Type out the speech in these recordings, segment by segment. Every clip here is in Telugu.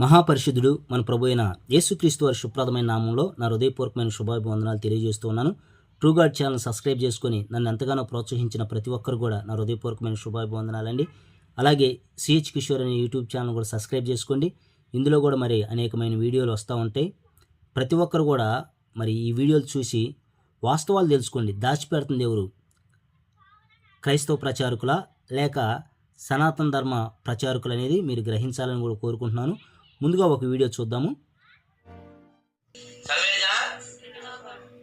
మహాపరిశుద్ధుడు మన ప్రభు అయిన యేసుక్రీస్తు వారి శుభ్రదమైన నామంలో నా హృదయపూర్వకమైన శుభాభివందనాలు తెలియజేస్తూ ఉన్నాను ట్రూ గాడ్ ఛానల్ సబ్స్క్రైబ్ చేసుకొని నన్ను ఎంతగానో ప్రోత్సహించిన ప్రతి ఒక్కరు కూడా నా హృదయపూర్వకమైన శుభాభివందనాలండి. అలాగే సిహెచ్ కిషోర్ అనే యూట్యూబ్ ఛానల్ కూడా సబ్స్క్రైబ్ చేసుకోండి. ఇందులో కూడా మరి అనేకమైన వీడియోలు వస్తూ ఉంటాయి. ప్రతి ఒక్కరు కూడా మరి ఈ వీడియోలు చూసి వాస్తవాలు తెలుసుకోండి. దాచిపెడుతుంది ఎవరు? క్రైస్తవ ప్రచారకుల లేక సనాతన ధర్మ ప్రచారకులు అనేది మీరు గ్రహించాలని కూడా కోరుకుంటున్నాను. ముందుగా ఒక వీడియో చూద్దాము.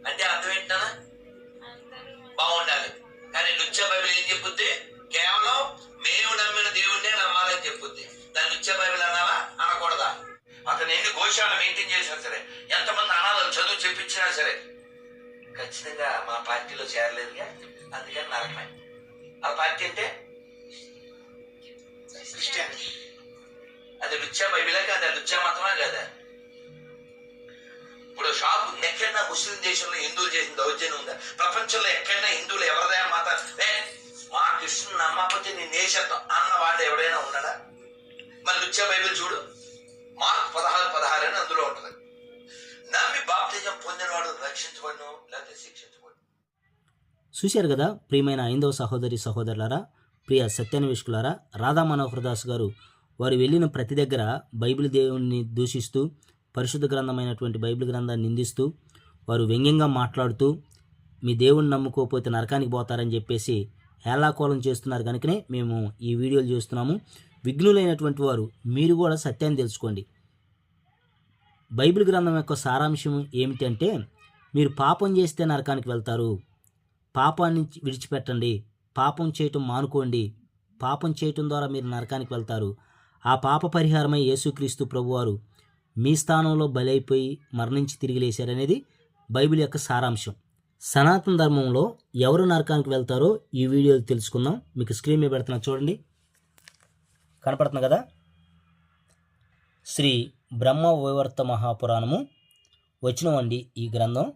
అంటే అర్థం ఏంటనా బాగుండాలి. కానీ లుచ్చ బైబిల్ ఏం చెప్పుద్ది? కేవలం మేము నమ్మిన నమ్మాలని చెప్పుద్ది. లుచ్చ బైబిల్ అనాలా అనకూడదా? అతను ఎన్ని గోశాల మెయింటైన్ చేసినా సరే ఎంతమంది అనాథలు చదువు చెప్పించినా సరే ఖచ్చితంగా మా పార్టీలో చేరలేదుగా. అందుకని నరకమే. ఆ పార్టీ అంటే? క్రిస్టియానిటీ అది లుచ్చా బైబిలే కాదా లుచ్చా మతమా కదా ఇప్పుడు షాప్ ఎక్కడైనా ముస్లిం దేశంలో హిందువులు చేసిన దౌర్జన్యం ఉందా ప్రపంచంలో ఎక్కడైనా హిందువులు ఎవరిదైనా మాత మా కృష్ణుని నమ్మకపోతే నేను నేషత్వం అన్న వాడు ఎవడైనా ఉన్నాడా? మరి లుచ్చా బైబిల్ చూడు. మార్క్ పదహారు పదహారు అని అందులో ఉంటుంది. నమ్మి బాప్తిజం పొందినవాడు రక్షించబడును లేకపోతే శిక్షించబడు చూశారు కదా ప్రియమైన ఐందవ సహోదరి సహోదరులారా ప్రియ సత్యాన్వేషకులారా రాధా మనోహర్ దాస్ గారు వారు వెళ్ళిన ప్రతి దగ్గర బైబిల్ దేవుణ్ణి దూషిస్తూ పరిశుద్ధ గ్రంథమైనటువంటి బైబిల్ గ్రంథాన్ని నిందిస్తూ వారు వ్యంగ్యంగా మాట్లాడుతూ మీ దేవుణ్ణి నమ్ముకోకపోతే నరకానికి పోతారని చెప్పేసి ఏలాకోలం చేస్తున్నారు కనుకనే మేము ఈ వీడియోలు చేస్తున్నాము. విఘ్నులైనటువంటి వారు మీరు కూడా సత్యాన్ని తెలుసుకోండి. బైబిల్ గ్రంథం యొక్క సారాంశం ఏమిటంటే మీరు పాపం చేస్తే నరకానికి వెళ్తారు. పాపాన్ని విడిచిపెట్టండి. పాపం చేయటం మానుకోండి. పాపం చేయటం ద్వారా మీరు నరకానికి వెళ్తారు. ఆ పాప పరిహారమై యేసుక్రీస్తు ప్రభువారు మీ స్థానంలో బలైపోయి మరణించి తిరిగి లేశారనేది బైబిల్ యొక్క సారాంశం. సనాతన ధర్మంలో ఎవరు నరకానికి వెళ్తారో ఈ వీడియోలు తెలుసుకుందాం. మీకు స్క్రీన్ మీద పెడుతున్నా చూడండి. కనపడుతుంది కదా? శ్రీ బ్రహ్మ వైవర్త మహాపురాణము వచ్చినవండి ఈ గ్రంథం.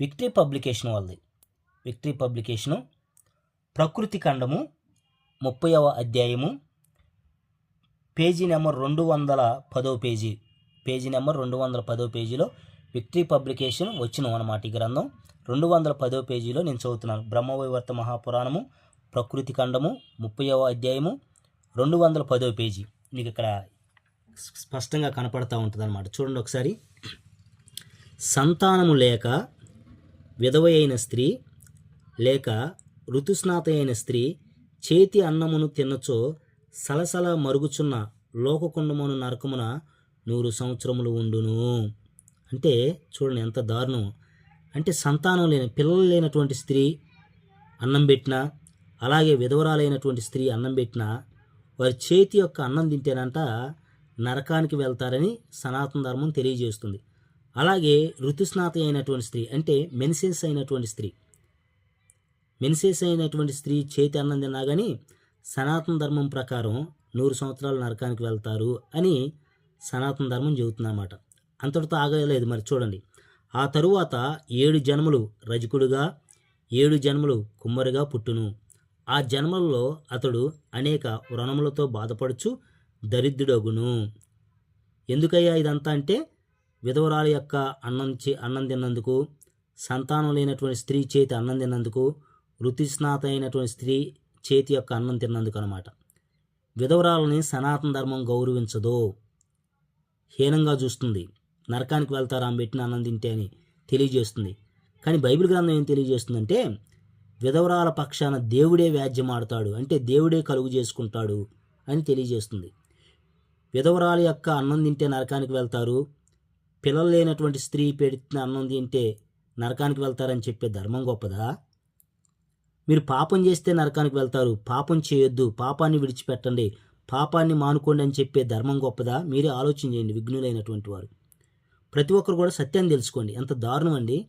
విక్టరీ పబ్లికేషన్ వాళ్ళది. విక్టరీ పబ్లికేషను ప్రకృతి ఖండము ముప్పైవ అధ్యాయము పేజీ నెంబర్ రెండు వందల పదో పేజీ. పేజీ నెంబర్ రెండు వందల పదో పేజీలో విక్టరీ పబ్లికేషన్ వచ్చిన అన్నమాట ఈ గ్రంథం. రెండు వందల పదో పేజీలో నేను చదువుతున్నాను. బ్రహ్మవైవర్త మహాపురాణము ప్రకృతి ఖండము ముప్పైవ అధ్యాయము రెండు వందల పదో పేజీ. మీకు ఇక్కడ స్పష్టంగా కనపడతా ఉంటుంది అనమాట చూడండి ఒకసారి. సంతానము లేక విధవ అయిన స్త్రీ లేక ఋతుస్నాత అయిన స్త్రీ చేతి అన్నమును తినచో సలసల మరుగుచున్న లోకకుండమును నరకమున నూరు సంవత్సరములు ఉండును. అంటే చూడండి ఎంత దారుణం. అంటే సంతానం లేని పిల్లలు లేనటువంటి స్త్రీ అన్నం పెట్టినా అలాగే విధవరాలైనటువంటి స్త్రీ అన్నం పెట్టినా వారి చేతి యొక్క అన్నం తింటేనంట నరకానికి వెళ్తారని సనాతన ధర్మం తెలియజేస్తుంది. అలాగే ఋతుస్నాత అయినటువంటి స్త్రీ అంటే మెన్సెన్స్ అయినటువంటి స్త్రీ మెన్సెస్ అయినటువంటి స్త్రీ చేతి అన్నం తిన్నా కానీ సనాతన ధర్మం ప్రకారం నూరు సంవత్సరాలు నరకానికి వెళ్తారు అని సనాతన ధర్మం చెబుతుందన్నమాట. అంతటితో ఆగలేదు మరి చూడండి. ఆ తరువాత ఏడు జన్మలు రజకుడుగా ఏడు జన్మలు కుమ్మరిగా పుట్టును. ఆ జన్మలలో అతడు అనేక వ్రణములతో బాధపడుచు దరిద్రుడగును. ఎందుకయ్యా ఇదంతా అంటే విధవరాలు యొక్క అన్నం చే అన్నం తిన్నందుకు సంతానం లేనటువంటి స్త్రీ చేతి అన్నం తిన్నందుకు ఋతుస్నాత అయినటువంటి స్త్రీ చేతి యొక్క అన్నం తిన్నందుకు అనమాట విధవరాలని సనాతన ధర్మం గౌరవించదు. హీనంగా చూస్తుంది. నరకానికి వెళ్తారా? ఆమె పెట్టిన అన్నం తింటే అని తెలియజేస్తుంది. కానీ బైబిల్ గ్రంథం ఏం తెలియజేస్తుందంటే విధవరాల పక్షాన దేవుడే వ్యాజ్యమాడతాడు. అంటే దేవుడే కలుగు చేసుకుంటాడు అని తెలియజేస్తుంది. విధవరాల యొక్క అన్నం తింటే నరకానికి వెళ్తారు. పిల్లలు లేనటువంటి స్త్రీ పెట్టిన అన్నం తింటే నరకానికి వెళ్తారని చెప్పే ధర్మం గొప్పదా? మీరు పాపం చేస్తే నరకానికి వెళ్తారు. పాపం చేయొద్దు. పాపాన్ని విడిచిపెట్టండి. పాపాన్ని మానుకోండి అని చెప్పే ధర్మం గొప్పదా? మీరే ఆలోచన చేయండి. విఘ్నులైనటువంటి వారు. ప్రతి ఒక్కరు కూడా సత్యాన్ని తెలుసుకోండి. ఎంత దారుణం అండి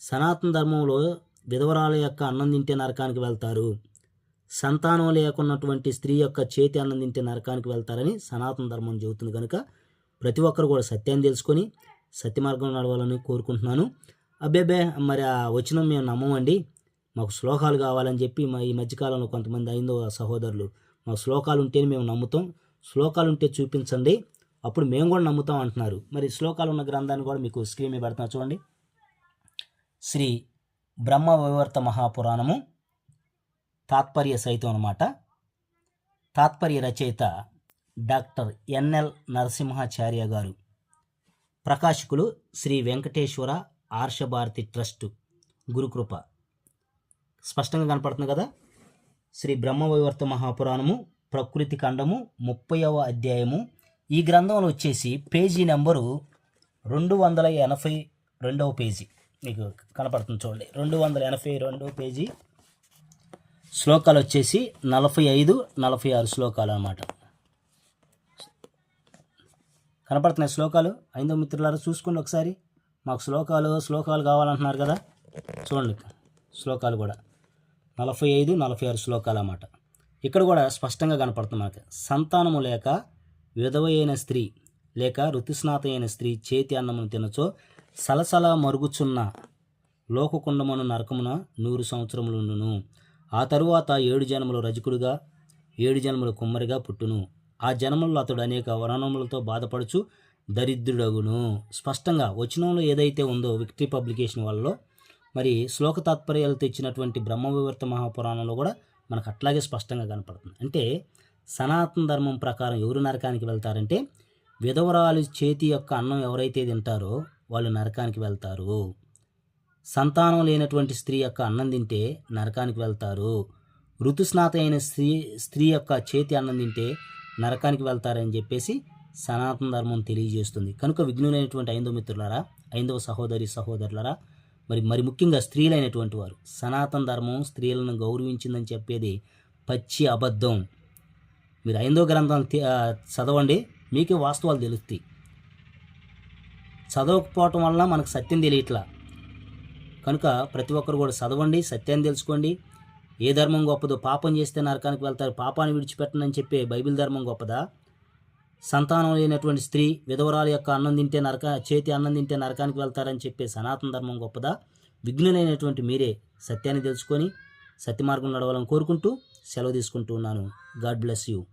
సనాతన ధర్మంలో విధవరాల యొక్క అన్నం తింటే నరకానికి వెళ్తారు. సంతానం లేకున్నటువంటి స్త్రీ యొక్క చేతి అన్నం తింటే నరకానికి వెళ్తారని సనాతన ధర్మం చెబుతుంది కనుక ప్రతి ఒక్కరు కూడా సత్యాన్ని తెలుసుకొని సత్యమార్గం నడవాలని కోరుకుంటున్నాను. అబ్బేబే మరి ఆ వచనం మేము నమ్మమండి. మాకు శ్లోకాలు కావాలని చెప్పి మా ఈ మధ్యకాలంలో కొంతమంది అయిందో సహోదరులు మా శ్లోకాలు ఉంటేనే మేము నమ్ముతాం. శ్లోకాలు ఉంటే చూపించండి అప్పుడు మేము కూడా నమ్ముతాం అంటున్నారు. మరి శ్లోకాలు ఉన్న గ్రంథాన్ని కూడా మీకు స్క్రీన్ మీద పెడుతున్నా చూడండి. శ్రీ బ్రహ్మ వివర్త మహాపురాణము తాత్పర్య సైతం అన్నమాట. తాత్పర్య రచయిత డాక్టర్ ఎన్ఎల్ నరసింహాచార్య గారు ప్రకాశకులు శ్రీ వెంకటేశ్వర ఆర్షభారతి ట్రస్ట్ గురుకృప. స్పష్టంగా కనపడుతుంది కదా? శ్రీ బ్రహ్మవైవర్త మహాపురాణము ప్రకృతి ఖండము ముప్పైవ అధ్యాయము. ఈ గ్రంథంలో వచ్చేసి పేజీ నెంబరు రెండు వందల ఎనభై రెండవ పేజీ. మీకు కనపడుతుంది చూడండి. రెండు వందల ఎనభై రెండవ పేజీ. శ్లోకాలు వచ్చేసి నలభై ఐదు నలభై ఆరు శ్లోకాలు అన్నమాట. కనపడుతున్నాయి శ్లోకాలు? ఐదో మిత్రులారా చూసుకోండి ఒకసారి. మాకు శ్లోకాలు శ్లోకాలు కావాలంటున్నారు కదా? చూడండి. శ్లోకాలు కూడా. నలభై ఐదు నలభై ఆరు శ్లోకాలు అన్నమాట. ఇక్కడ కూడా స్పష్టంగా కనపడుతుంది మనకి. సంతానము లేక విధవయైన స్త్రీ లేక ఋతుస్నాత అయిన స్త్రీ చేతి అన్నమును తినచో సలసల మరుగుచున్న లోకకుండమును నరకమున నూరు సంవత్సరములుండును ఆ తరువాత ఏడు జన్మలు రజకుడుగా ఏడు జన్మలు కుమ్మరిగా పుట్టును. ఆ జన్మల్లో అతడు అనేక వరణములతో బాధపడుచు దరిద్రుడగును. స్పష్టంగా వచనంలో ఏదైతే ఉందో విక్టరీ పబ్లికేషన్ వాళ్ళలో మరి శ్లోక తాత్పర్యాలు తెచ్చినటువంటి బ్రహ్మవివర్త మహాపురాణంలో కూడా మనకు అట్లాగే స్పష్టంగా కనపడుతుంది. అంటే సనాతన ధర్మం ప్రకారం ఎవరు నరకానికి వెళ్తారంటే విధవరాలు చేతి యొక్క అన్నం ఎవరైతే తింటారో వాళ్ళు నరకానికి వెళ్తారు. సంతానం లేనటువంటి స్త్రీ యొక్క అన్నం తింటే నరకానికి వెళ్తారు. ఋతుస్నాత అయిన స్త్రీ స్త్రీ యొక్క చేతి అన్నం తింటే నరకానికి వెళ్తారని చెప్పేసి సనాతన ధర్మం తెలియజేస్తుంది. కనుక విఘ్నులైనటువంటి ఐందవ మిత్రులారా ఐందవ సహోదరి సహోదరులరా మరి మరి ముఖ్యంగా స్త్రీలైనటువంటి వారు. సనాతన ధర్మం స్త్రీలను గౌరవించిందని చెప్పేది పచ్చి అబద్ధం. మీరు ఐందో గ్రంథం చదవండి మీకే వాస్తవాలు తెలుస్తాయి. చదవకపోవటం వల్ల మనకు సత్యం తెలియట్లా. కనుక ప్రతి ఒక్కరు కూడా చదవండి సత్యాన్ని తెలుసుకోండి. ఏ ధర్మం గొప్పదో పాపం చేస్తే నరకానికి వెళ్తారు పాపాన్ని విడిచిపెట్టనని చెప్పే బైబిల్ ధర్మం గొప్పదా? సంతానం లేనటువంటి స్త్రీ విధవరాలు యొక్క అన్నం తింటే నరక చేతి అన్నం తింటే నరకానికి వెళ్తారని చెప్పే సనాతన ధర్మం గొప్పదా? విఘ్నులైనటువంటి మీరే సత్యాన్ని తెలుసుకొని సత్యమార్గం నడవాలని కోరుకుంటూ సెలవు తీసుకుంటూ ఉన్నాను. God bless you.